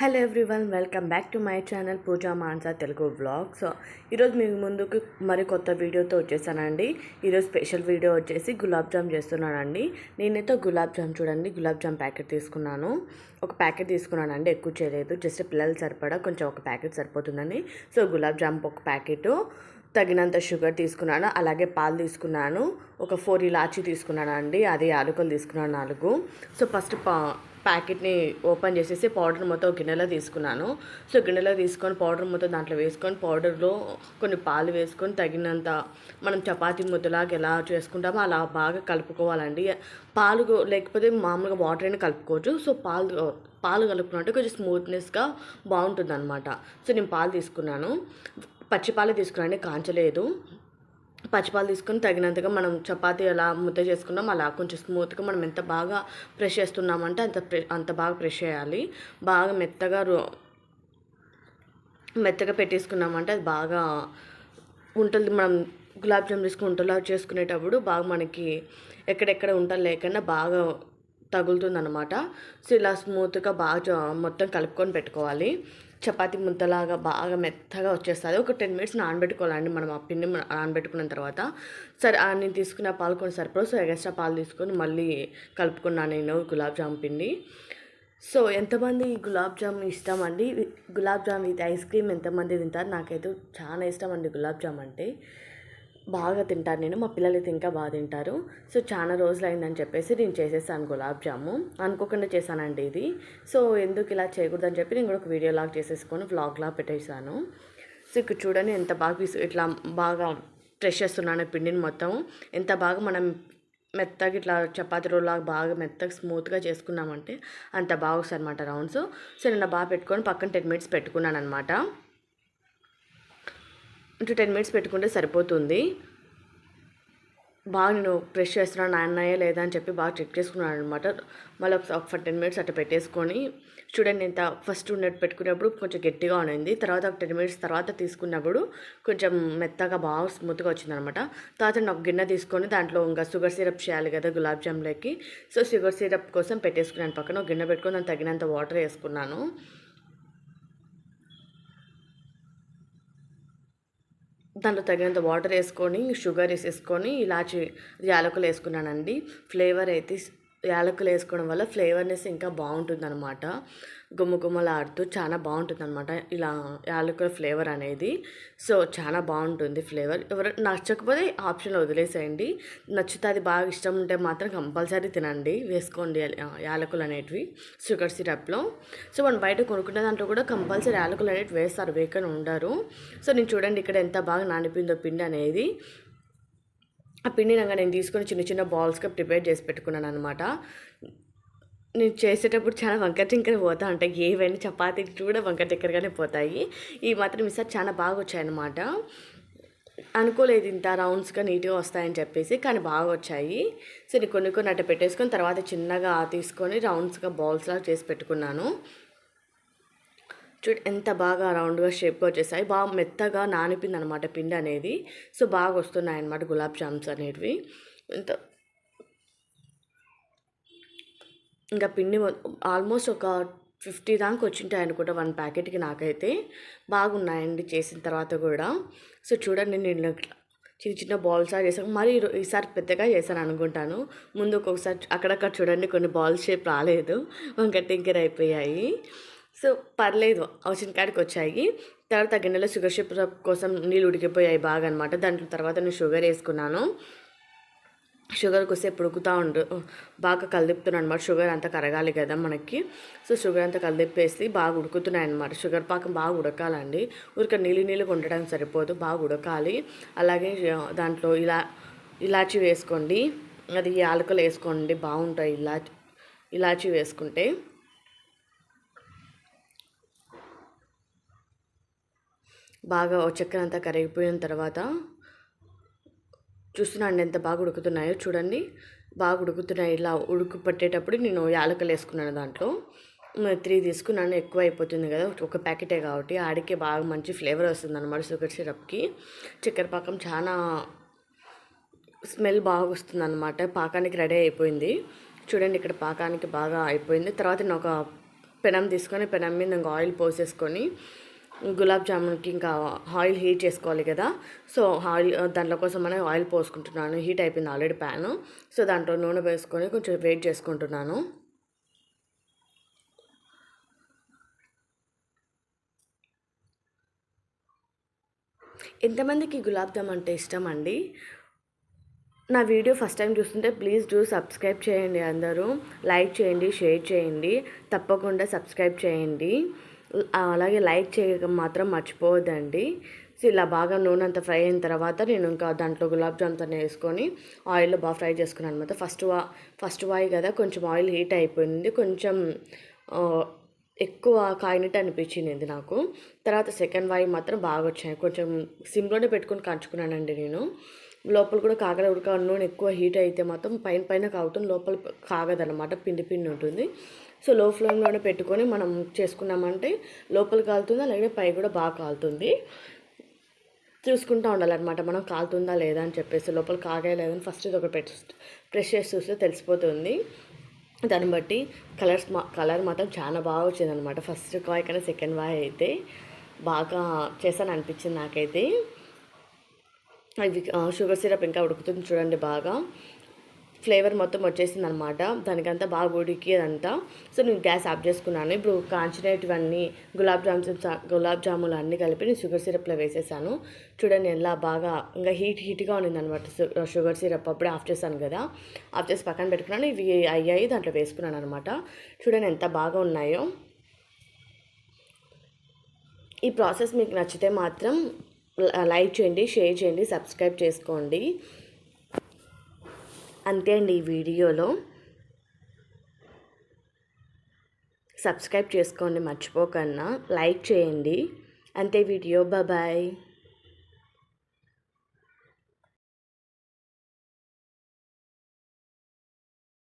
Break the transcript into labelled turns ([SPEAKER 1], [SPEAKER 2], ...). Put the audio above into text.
[SPEAKER 1] Hello everyone welcome back to my channel Pooja Mansa Telugu vlog so ఈరోజు మీ ముందుకు మరి కొత్త వీడియోతో వచ్చేసానండి. ఈరోజు స్పెషల్ వీడియో వచ్చేసి గులాబ్ జామ్ చేస్తున్నానండి. నేనైతే గులాబ్ జామ్ చూడండి గులాబ్ జామ్ ప్యాకెట్ తీసుకున్నాను. ఒక ప్యాకెట్ తీసుకున్నానండి ఎక్కువ చేయలేదు. జస్ట్ పిల్లలు సరిపడా కొంచెం ఒక ప్యాకెట్ సరిపోతుందని సో గులాబ్ జామ్ ఒక ప్యాకెట్. తగినంత షుగర్ తీసుకున్నాను అలాగే పాలు తీసుకున్నాను ఒక ఫోర్ ఇలాచీ తీసుకున్నాను అండి అది యాలకులు తీసుకున్నాను నాలుగు. సో ఫస్ట్ పా ప్యాకెట్ని ఓపెన్ చేసేసి పౌడర్ మొత్తం గిన్నెలో తీసుకున్నాను. సో గిన్నెలో తీసుకొని పౌడర్ మొత్తం దాంట్లో వేసుకొని పౌడర్లో కొన్ని పాలు వేసుకొని తగినంత మనం చపాతీ ముద్దలాగా ఎలా చేసుకుంటామో అలా బాగా కలుపుకోవాలండి. పాలు లేకపోతే మామూలుగా వాటర్ అయినా కలుపుకోవచ్చు. సో పాలు పాలు కలుపుకున్నట్టు కొంచెం స్మూత్నెస్గా బాగుంటుంది అనమాట సో నేను పాలు తీసుకున్నాను. పచ్చిపాలు తీసుకురండి కాంచలేదు. పచ్చిపాలు తీసుకొని తగినంతగా మనం చపాతీ ఎలా ముద్ద చేసుకున్నాం అలా కొంచెం స్మూత్గా మనం ఎంత బాగా ప్రెష్ చేస్తున్నామంటే అంత అంత బాగా ప్రెష్ చేయాలి. బాగా మెత్తగా మెత్తగా పెట్టేసుకున్నామంటే అది బాగా ఉంటుంది. మనం గులాబ్ జామ్ తీసుకుని ఉంటలా చేసుకునేటప్పుడు బాగా మనకి ఎక్కడెక్కడ ఉంటలు లేకుండా బాగా తగులుతుంది అనమాట సో ఇలా స్మూత్గా బాగా మొత్తం కలుపుకొని పెట్టుకోవాలి. చపాతి ముద్దలాగా బాగా మెత్తగా వచ్చేస్తుంది. ఒక టెన్ మినిట్స్ నానబెట్టుకోవాలండి మనం ఆ పిండి నానబెట్టుకున్న తర్వాత. సరే నేను తీసుకున్న పాలు కొన్ని సరిపడు సో ఎక్స్ట్రా పాలు తీసుకొని మళ్ళీ కలుపుకున్నాను నేను గులాబ్ జామ్ పిండి. సో ఎంతమంది గులాబ్ జామ్ ఇష్టం అండి gulab jam with ice cream ఎంతమంది తింటారు? నాకైతే చాలా ఇష్టం అండి గులాబ్ జామ్ అంటే. బాగా తింటాను నేను. మా పిల్లలు అయితే ఇంకా బాగా తింటారు. సో చాలా రోజులు అయిందని చెప్పేసి నేను చేసేసాను గులాబ్ జాము. అనుకోకుండా చేశానండి ఇది. సో ఎందుకు ఇలా చేయకూడదని చెప్పి నేను కూడా ఒక వీడియో లాగ్ చేసేసుకొని వ్లాగ్లా పెట్టేశాను. సో ఇక్కడ చూడండి ఎంత బాగా ఇట్లా బాగా ఫ్రెష్ చేస్తున్నాను పిండిని మొత్తం. ఎంత బాగా మనం మెత్తగా ఇట్లా చపాతీ రోల్లాగా బాగా మెత్తగా స్మూత్గా చేసుకున్నామంటే అంత బాగా వస్తుంది అనమాట రౌండ్స్. సో నేను బాగా పెట్టుకొని పక్కన టెన్ మినిట్స్ పెట్టుకున్నాను అనమాట ఇంటూ టెన్ మినిట్స్ పెట్టుకుంటే సరిపోతుంది. బాగా నేను ప్రెష్ చేస్తున్నాను నాన్నయ్య లేదా అని చెప్పి బాగా చెక్ చేసుకున్నాను అనమాట మళ్ళీ ఒక టెన్ మినిట్స్ అట్లా పెట్టేసుకొని చూడండి ఇంత ఫస్ట్ ఉన్నట్టు పెట్టుకున్నప్పుడు కొంచెం గట్టిగా ఉన్నింది తర్వాత ఒక టెన్ మినిట్స్ తర్వాత తీసుకున్నప్పుడు కొంచెం మెత్తగా బాగా స్మూత్గా వచ్చిందనమాట తర్వాత నేను ఒక గిన్నె తీసుకొని దాంట్లో ఇంకా షుగర్ సిరప్ చేయాలి కదా గులాబ్ జామ్లోకి. సో షుగర్ సిరప్ కోసం పెట్టేసుకున్నాను పక్కన. ఒక గిన్నె పెట్టుకొని దాని తగినంత వాటర్ వేసుకున్నాను. దాంట్లో తగినంత వాటర్ వేసుకొని షుగర్ వేసేసుకొని ఇలాచి యాలకులు వేసుకున్నానండి. ఫ్లేవర్ అయితే యాలకులు వేసుకోవడం వల్ల ఫ్లేవర్నెస్ ఇంకా బాగుంటుంది అనమాట గుమ్మగుమ్మలాడుతూ చాలా బాగుంటుంది అనమాట ఇలా యాలకుల ఫ్లేవర్ అనేది. సో చాలా బాగుంటుంది ఫ్లేవర్. ఎవరు నచ్చకపోతే ఆప్షన్లో వదిలేసేయండి. నచ్చితే అది బాగా ఇష్టం ఉంటే మాత్రం కంపల్సరీ తినండి. వేసుకోండి యాలకులు అనేటివి షుగర్ సిరప్లో. సో మనం బయట కొనుక్కునే దాంట్లో కూడా కంపల్సరీ యాలకులు అనేవి వేస్తారు. వేకని ఉండరు. సో నేను చూడండి ఇక్కడ ఎంత బాగా నానిపోయిందో పిండి అనేది. ఆ పిండి నేను తీసుకొని చిన్న చిన్న బాల్స్గా ప్రిపేర్ చేసి పెట్టుకున్నాను అనమాట నేను చేసేటప్పుడు చాలా వంకర టింకర పోతా ఉంటాయి ఏవైనా చపాతీ కూడా వంకర టింకరగానే పోతాయి. ఇవి మాత్రం ఈసారి చాలా బాగా వచ్చాయన్నమాట. అనుకోలేదు ఇంత రౌండ్స్గా నీట్గా వస్తాయని చెప్పేసి కానీ బాగా వచ్చాయి. సరే కొన్ని కొన్ని అట్ట పెట్టేసుకొని తర్వాత చిన్నగా తీసుకొని రౌండ్స్గా బాల్స్లా చేసి పెట్టుకున్నాను. చూడు ఎంత బాగా రౌండ్గా షేప్గా వచ్చేసాయి. బాగా మెత్తగా నానిపింది అనమాట పిండి అనేది. సో బాగా వస్తున్నాయి అనమాట గులాబ్ జామ్స్ అనేటివి. ఇంత ఇంకా పిండి ఆల్మోస్ట్ ఒక ఫిఫ్టీ దాకా వచ్చింటాయి అనుకుంటా వన్ ప్యాకెట్కి నాకైతే. బాగున్నాయండి చేసిన తర్వాత కూడా. సో చూడండి నేను చిన్న చిన్న బాల్స్ చేసాను మరి ఈసారి పెద్దగా చేశాను అనుకుంటాను. ముందు ఒక్కొక్కసారి అక్కడక్కడ చూడండి కొన్ని బాల్స్ షేప్ రాలేదు. వంక టింకర్ అయిపోయాయి. సో పర్లేదు. వచ్చిన కాడికి వచ్చాయి తర్వాత గిన్నెలో షుగర్ షిప్ కోసం నీళ్ళు ఉడికిపోయాయి బాగా అనమాట దాంట్లో తర్వాత నేను షుగర్ వేసుకున్నాను. షుగర్ కొద్దిసేపు ఉడుకుతూ ఉండు బాగా కలిదిపుతున్నాను అనమాట షుగర్ అంతా కరగాలి కదా మనకి. సో షుగర్ అంతా కలిదిప్పేసి బాగా ఉడుకుతున్నాయి అనమాట షుగర్ పాకం బాగా ఉడకాలండి. ఊరిక నీళ్ళు నీళ్ళుగా ఉండడం సరిపోదు బాగా ఉడకాలి. అలాగే దాంట్లో ఇలా ఇలాచి వేసుకోండి. అది యాలకులు వేసుకోండి. బాగుంటాయి ఇలాచి ఇలాచి వేసుకుంటే. బాగా చక్కెర అంతా కరిగిపోయిన తర్వాత చూస్తున్నాండి ఎంత బాగా ఉడుకుతున్నాయో చూడండి. బాగా ఉడుకుతున్నాయి. ఇలా ఉడుకు పట్టేటప్పుడు నేను యాలకలు వేసుకున్నాను దాంట్లో. త్రీ తీసుకున్నాను. ఎక్కువ అయిపోతుంది కదా. ఒక ప్యాకెటే కాబట్టి ఆడికే బాగా మంచి ఫ్లేవర్ వస్తుంది అనమాట షుగర్ సిరప్కి. చక్కెర పాకం చాలా స్మెల్ బాగా వస్తుంది అనమాట పాకానికి రెడీ అయిపోయింది. చూడండి ఇక్కడ పాకానికి బాగా అయిపోయింది. తర్వాత నేను ఒక పెనం తీసుకొని పెనం మీద ఇంకా ఆయిల్ పోసేసుకొని గులాబ్ జామున్కి ఇంకా ఆయిల్ హీట్ చేసుకోవాలి కదా. సో ఆయిల్ దాంట్లో కోసం మనం ఆయిల్ పోసుకుంటున్నాను. హీట్ అయిపోయింది ఆల్రెడీ ప్యాన్. సో దాంట్లో నూనె వేసుకొని కొంచెం వెయిట్ చేసుకుంటున్నాను. ఎంతమందికి గులాబ్ జామ్ అంటే ఇష్టం అండి? నా వీడియో ఫస్ట్ టైం చూస్తుంటే ప్లీజ్ డూ సబ్స్క్రైబ్ చేయండి అందరూ. లైక్ చేయండి షేర్ చేయండి. తప్పకుండా సబ్స్క్రైబ్ చేయండి. అలాగే లైక్ చేయడం మాత్రం మర్చిపోవద్దండి. సో ఇలా బాగా నూనె అంతా ఫ్రై అయిన తర్వాత నేను ఇంకా దాంట్లో గులాబ్ జామ్తో వేసుకొని ఆయిల్లో బాగా ఫ్రై చేసుకున్నాను అనమాట ఫస్ట్ వా ఫస్ట్ వాయి కదా కొంచెం ఆయిల్ హీట్ అయిపోయింది. కొంచెం ఎక్కువ కాయినట్టు అనిపించింది నాకు. తర్వాత సెకండ్ వాయి మాత్రం బాగా వచ్చాయి. కొంచెం సిమ్లోనే పెట్టుకొని కంచుకున్నానండి నేను. లోపల కూడా కాగల ఉడక నూనె ఎక్కువ హీట్ అయితే మాత్రం పైన పైన కాగుతుంది. లోపల కాగదనమాట పిండి పిండి ఉంటుంది. సో లో ఫ్లేమ్లోనే పెట్టుకొని మనం చేసుకున్నామంటే లోపల కాలుతుంది అలాగే పై కూడా బాగా కాలుతుంది. చూసుకుంటూ ఉండాలన్నమాట. మనం కాలుతుందా లేదా అని చెప్పేసి లోపల కాగా లేదని ఫస్ట్ ఇది ఒక ప్రెస్ చేసి చూస్తే తెలిసిపోతుంది. దాన్ని బట్టి కలర్స్ మా కలర్ మాత్రం చాలా బాగా వచ్చిందనమాట ఫస్ట్ కాయ్ కన్నా సెకండ్ వాయ్ అయితే బాగా చేశాను అనిపించింది నాకైతే. అది షుగర్ సిరప్ ఇంకా ఉడుకుతుంది చూడండి బాగా. ఫ్లేవర్ మొత్తం వచ్చేసింది అనమాట దానికంతా బాగా ఉడికి అదంతా సో నేను గ్యాస్ ఆఫ్ చేసుకున్నాను. ఇప్పుడు కాంచినేటివన్నీ గులాబ్ జామ్స్ గులాబ్ జాములు అన్నీ కలిపి నేను షుగర్ సిరప్లో వేసేసాను. చూడండి ఎలా బాగా ఇంకా హీట్ హీట్గా ఉన్నింది అనమాట షుగర్ సిరప్ అప్పుడే ఆఫ్ చేశాను కదా. ఆఫ్ చేసి పక్కన పెట్టుకున్నాను. ఇవి అయ్యాయి దాంట్లో వేసుకున్నాను అనమాట చూడండి ఎంత బాగా ఉన్నాయో. ఈ ప్రాసెస్ మీకు నచ్చితే మాత్రం లైక్ చేయండి షేర్ చేయండి సబ్స్క్రైబ్ చేసుకోండి. అంతే అండి ఈ వీడియోలో. సబ్స్క్రైబ్ చేసుకోండి మర్చిపోకన్నా. లైక్ చేయండి. అంతే వీడియో. బాయ్